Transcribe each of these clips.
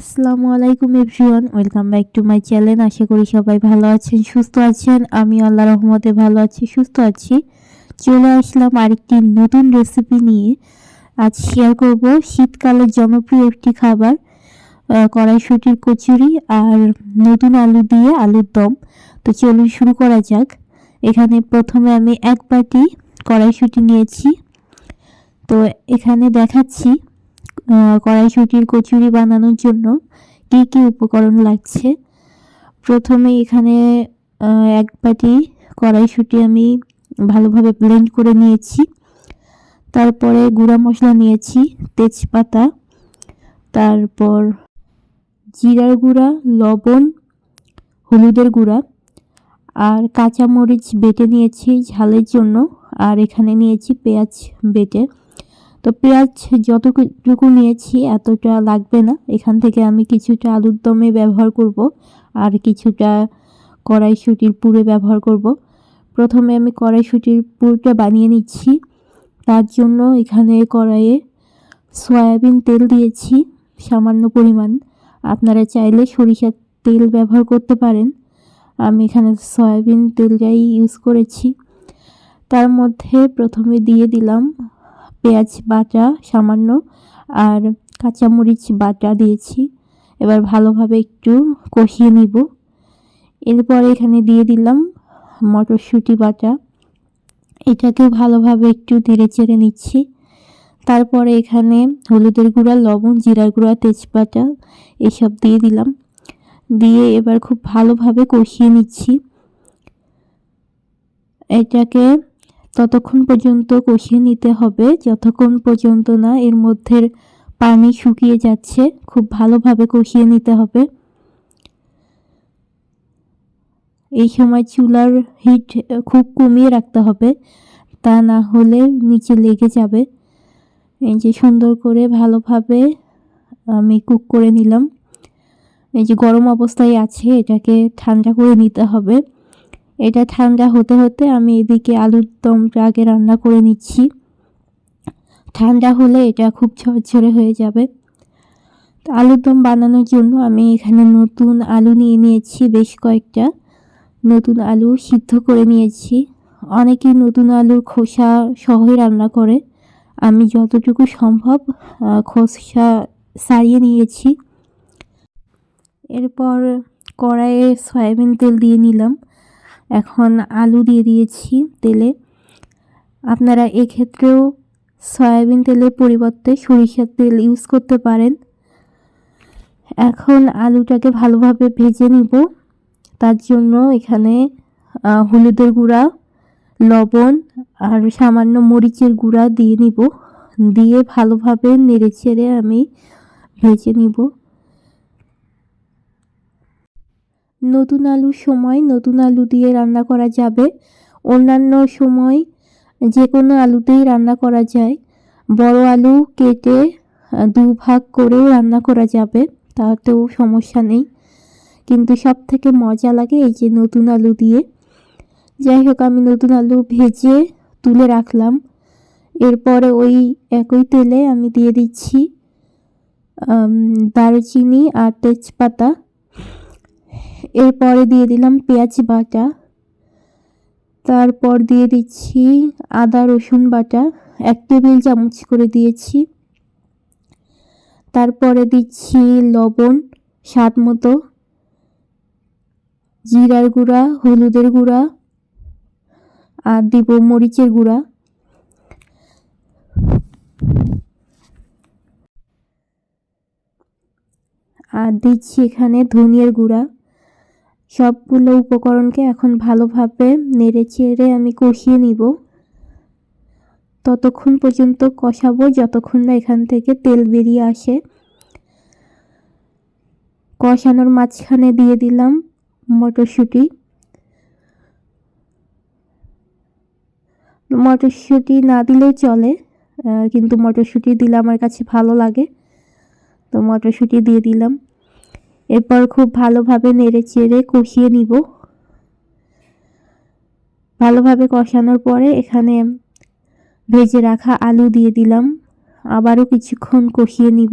আসসালামু আলাইকুম everyone, welcome back to my channel. আশা করি সবাই ভালো আছেন, সুস্থ আছেন। আমি আল্লাহ রহমতে ভালো আছি, সুস্থ আছি। চলে আসলাম আরেকটি নতুন রেসিপি নিয়ে। আজ শেয়ার করব শীতকালের জনপ্রিয় একটি খাবার কড়াইশুটির কচুরি আর নতুন আলু দিয়ে আলুর দম। তো চলুন শুরু করা যাক। এখানে প্রথমে আমি এক বাটি কড়াইশুটি নিয়েছি। তো এখানে দেখাচ্ছি কড়াইশুটির কচুরি বানানোর জন্য কী কী উপকরণ লাগছে? প্রথমে এখানে এক বাটি কড়াইশুটি আমি ভালোভাবে ব্লেন্ড করে নিয়েছি। তারপরে গুঁড়া মশলা নিয়েছি, তেজপাতা, তারপর জিরার গুঁড়া, লবণ, হলুদের গুঁড়া, আর কাঁচামরিচ বেটে নিয়েছি ঝালের জন্য, আর এখানে নিয়েছি পেঁয়াজ বেটে। তো পেঁয়াজ যতটুকু নিয়েছি এতটা লাগবে না। এখান থেকে আমি কিছুটা আলুর দমে ব্যবহার করব আর কিছুটা কড়াইশুটির পুরে ব্যবহার করব। প্রথমে আমি কড়াইশুটির পুরটা বানিয়ে নিচ্ছি। তার জন্য এখানে কড়াইয়ে সয়াবিন তেল দিয়েছি, সামান্য পরিমাণ। আপনারা চাইলে সরিষার তেল ব্যবহার করতে পারেন। আমি এখানে সয়াবিন তেলটাই ইউজ করেছি। তার মধ্যে প্রথমে দিয়ে দিলাম পেঁয়াজ বাটা সামান্য আর কাঁচামরিচ বাটা দিয়েছি। এবার ভালোভাবে একটু কষিয়ে নিব। এরপর এখানে দিয়ে দিলাম মটরশুঁটি বাটা। এটাকে ভালোভাবে একটু নেড়ে চেড়ে নিচ্ছি। তারপরে এখানে হলুদের গুঁড়া, লবণ, জিরার গুঁড়া, তেজপাতা এসব দিয়ে দিলাম। দিয়ে এবার খুব ভালোভাবে কষিয়ে নিচ্ছি। এটাকে ততক্ষণ পর্যন্ত কষিয়ে নিতে হবে। যতক্ষণ পর্যন্ত না এর মধ্যে পানি শুকিয়ে যাচ্ছে, খুব ভালোভাবে কষিয়ে নিতে হবে। এই সময় চুলার হিট খুব কমিয়ে রাখতে হবে। তা না হলে নিচে লেগে যাবে। এই যে সুন্দর করে ভালোভাবে আমি কুক করে নিলাম। এই যে গরম অবস্থায় আছে, এটাকে ঠান্ডা করে নিতে হবে। এটা ঠান্ডা হতে হতে আমি এদিকে আলুর দমটা আগে রান্না করে নিচ্ছি। ঠান্ডা হলে এটা খুব ঝরঝরে হয়ে যাবে। তো আলুর দম বানানোর জন্য আমি এখানে নতুন আলু নিয়ে নিয়েছি, বেশ কয়েকটা। নতুন আলু সিদ্ধ করে নিয়েছি। অনেকেই নতুন আলুর খোসা সহই রান্না করে। আমি যতটুকু সম্ভব খোসা সারিয়ে নিয়েছি। এরপর কড়াইয়ে সয়াবিন তেল দিয়ে নিলাম। এখন আলু দিয়ে দিয়েছি তেলে। আপনারা এক্ষেত্রেও সয়াবিন তেলের পরিবর্তে সরিষার তেল ইউজ করতে পারেন। এখন আলুটাকে ভালোভাবে ভেজে নিব। তার জন্য এখানে হলুদের গুঁড়া, লবণ আর সামান্য মরিচের গুঁড়া দিয়ে নিব। দিয়ে ভালোভাবে নেড়ে ছেড়ে আমি ভেজে নিব। নতুন আলুর সময় নতুন আলু দিয়ে রান্না করা যাবে। অন্যান্য সময় যে কোনো আলুতেই রান্না করা যায়। বড় আলু কেটে আহ, দু ভাগ করেও রান্না করা যাবে তাতেও সমস্যা নেই। কিন্তু সব থেকে মজা লাগে এই যে নতুন আলু দিয়ে। যাই হোক আমি নতুন আলু ভেজে তুলে রাখলাম। এরপরে ওই একই তেলে আমি দিয়ে দিচ্ছি দারুচিনি আর তেজপাতা। এরপরে দিয়ে দিলাম পেঁয়াজ বাটা। তারপর দিয়ে দিচ্ছি আদা, রসুন বাটা। এক টেবিল চামচ করে দিয়েছি। তারপরে দিচ্ছি লবণ স্বাদ মতো। জিরার গুঁড়া, হলুদের গুঁড়া আর দিব মরিচের গুঁড়া। আর দিচ্ছি এখানে ধনিয়ার গুঁড়া। সবগুলো উপকরণকে এখন ভালোভাবে নেড়ে চেড়ে আমি কষিয়ে নিব। ততক্ষণ পর্যন্ত কষাবো যতক্ষণ না এখান থেকে তেল বেরিয়ে আসে। কষানোর মাঝখানে দিয়ে দিলাম মটরশুঁটি। মটরশুঁটি না দিলেও চলে কিন্তু মটরশুঁটি দিলে আমার কাছে ভালো লাগে। তো মটরশুঁটি দিয়ে দিলাম। এরপর খুব ভালোভাবে নেড়ে চেড়ে কষিয়ে নিব। ভালোভাবে কষানোর পরে এখানে ভেজে রাখা আলু দিয়ে দিলাম। আবারও কিছুক্ষণ কষিয়ে নিব।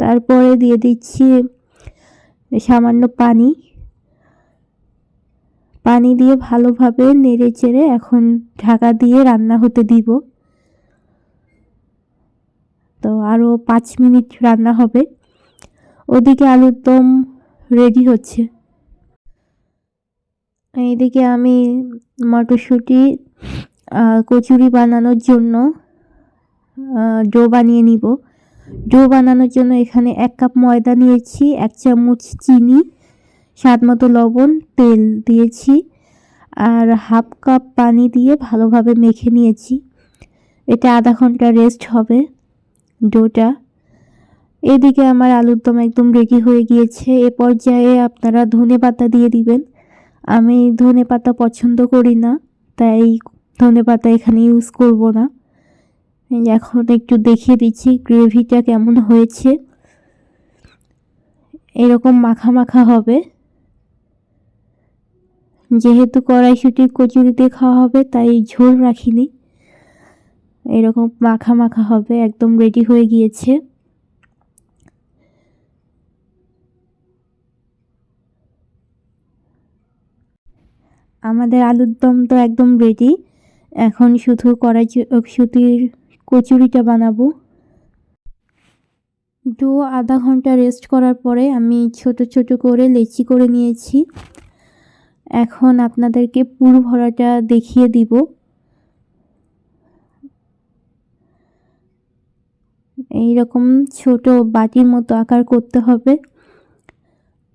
তারপরে দিয়ে দিচ্ছি সামান্য পানি। পানি দিয়ে ভালোভাবে নেড়ে চেড়ে এখন ঢাকা দিয়ে রান্না হতে দিব। তো আরও পাঁচ মিনিট রান্না হবে। ওদিকে আলুর দম রেডি হচ্ছে। এইদিকে আমি মটরশুঁটি কচুরি বানানোর জন্য ডো বানিয়ে নিব। ডো বানানোর জন্য এখানে এক কাপ ময়দা নিয়েছি, এক চামচ চিনি, স্বাদ মতো লবণ, তেল দিয়েছি, আর হাফ কাপ পানি দিয়ে ভালোভাবে মেখে নিয়েছি। এটা আধা ঘণ্টা রেস্ট হবে। ডোটা। এদিকে আমার আলুর দম একদম রেডি হয়ে গিয়েছে। এ পর্যায়ে আপনারা ধনে পাতা দিয়ে দিবেন। আমি ধনে পাতা পছন্দ করি না, তাই ধনে পাতা এখানে ইউজ করব না। এখন একটু দেখিয়ে দিচ্ছি গ্রেভিটা কেমন হয়েছে। এরকম মাখা মাখা হবে। যেহেতু কড়াইশুটি কচুরিতে খাওয়া হবে, তাই ঝোল রাখিনি। এরকম মাখা মাখা হবে, একদম রেডি হয়ে গিয়েছে। আমাদের আলুর দম তো একদম রেডি এখন শুধু কড়াই সুতির কচুরিটা বানাবো। দু আধা ঘণ্টা রেস্ট করার পরে আমি ছোট ছোট করে লেচি করে নিয়েছি। এখন আপনাদেরকে পুর ভরাটা দেখিয়ে দিব। এই রকম ছোট বাটির মতো আকার করতে হবে।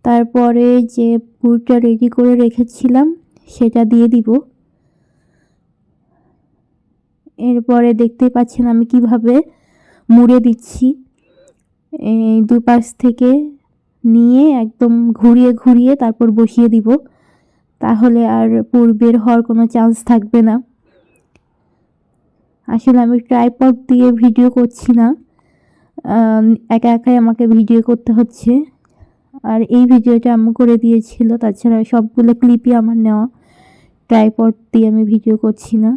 তারপরে যে পুরটা রেডি করে রেখেছিলাম, সেটা দিয়ে দিব। এরপরে দেখতে পাচ্ছেন আমি কীভাবে মুড়ে দিচ্ছি। এই দুপাশ থেকে নিয়ে একদম ঘুরিয়ে ঘুরিয়ে তারপর বসিয়ে দিব। তাহলে আর পুর বের হওয়ার কোনো চান্স থাকবে না। আসলে আমি ট্রাইপড দিয়ে ভিডিও করছি না। একা একাই আমাকে ভিডিও করতে হচ্ছে। আর এই ভিডিওটা আমি করে দিয়েছিল, তাছাড়া সবগুলো ক্লিপই আমার নেওয়া। ট্রাইপড দিয়ে আমি ভিডিও করছি না।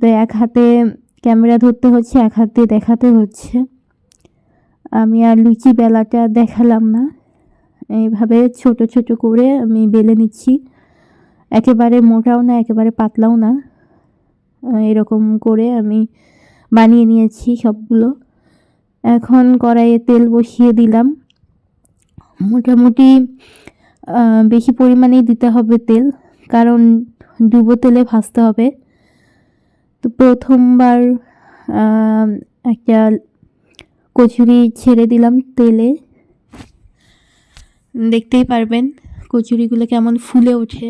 তো এক হাতে ক্যামেরা ধরতে হচ্ছে, এক হাতে দেখাতে হচ্ছে। আমি আর লুচি বেলাটা দেখালাম না। এইভাবে ছোট ছোট করে আমি বেলে নিচ্ছি। একেবারে মোটাও না, একেবারে পাতলাও না। এরকম করে আমি বানিয়ে নিয়েছি সবগুলো। এখন কড়াইয়ে তেল বসিয়ে দিলাম। মোটামুটি বেশি পরিমাণেই দিতে হবে তেল, কারণ ডুবো তেলে ভাজতে হবে। তো প্রথমবার একটা কচুরি ছেড়ে দিলাম তেলে। দেখতেই পারবেন কচুরিগুলো কেমন ফুলে ওঠে।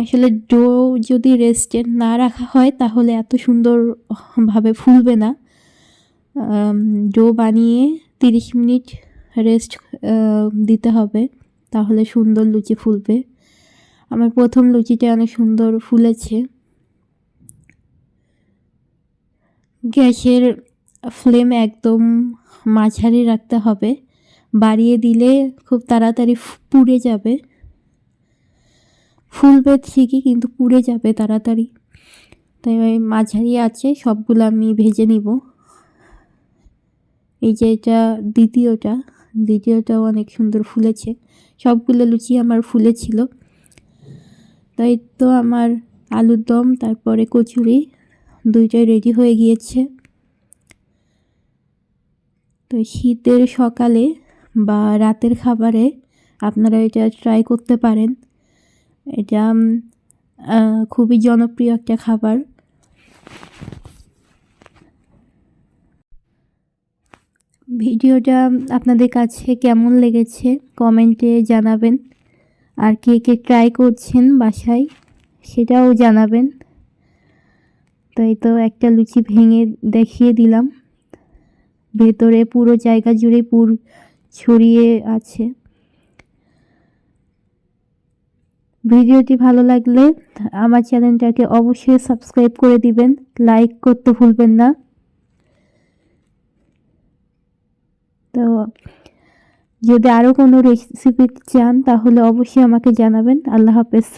আসলে ডো যদি রেস্টে না রাখা হয়, তাহলে এত সুন্দরভাবে ফুলবে না। ডো বানিয়ে তিরিশ মিনিট রেস্ট দিতে হবে, তাহলে সুন্দর লুচি ফুলবে। আমার প্রথম লুচিটা অনেক সুন্দর ফুলেছে। গ্যাসের ফ্লেম একদম মাঝারি রাখতে হবে। বাড়িয়ে দিলে খুব তাড়াতাড়ি পুড়ে যাবে। ফুলবে ঠিকই কিন্তু পুড়ে যাবে তাড়াতাড়ি। তাই মাঝারি আছে, সবগুলো আমি ভেজে নিব। এই যে এটা দ্বিতীয়টা, দ্বিতীয়টাও অনেক সুন্দর ফুলেছে। সবগুলো লুচি আমার ফুলেছিল তাই তো আমার আলুর দম, তারপরে কচুরি, দুইটাই রেডি হয়ে গিয়েছে। তো শীতের সকালে বা রাতের খাবারে আপনারা এটা ট্রাই করতে পারেন। এটা খুবই জনপ্রিয় একটা খাবার। ভিডিওটা আপনাদের কাছে কেমন লেগেছে কমেন্টে জানাবেন। আর কে কে ট্রাই করছেন বাসায় সেটাও জানাবেন। তাই তো একটা লুচি ভেঙে দেখিয়ে দিলাম। ভেতরে পুরো জায়গা জুড়ে পুর ছড়িয়ে আছে। ভিডিওটি ভালো লাগলে আমার চ্যানেলটাকে অবশ্যই সাবস্ক্রাইব করে দিবেন। লাইক করতে ভুলবেন না। তো যদি আরও কোনো রেসিপি চান, তাহলে অবশ্যই আমাকে জানাবেন। আল্লাহ হাফেজ।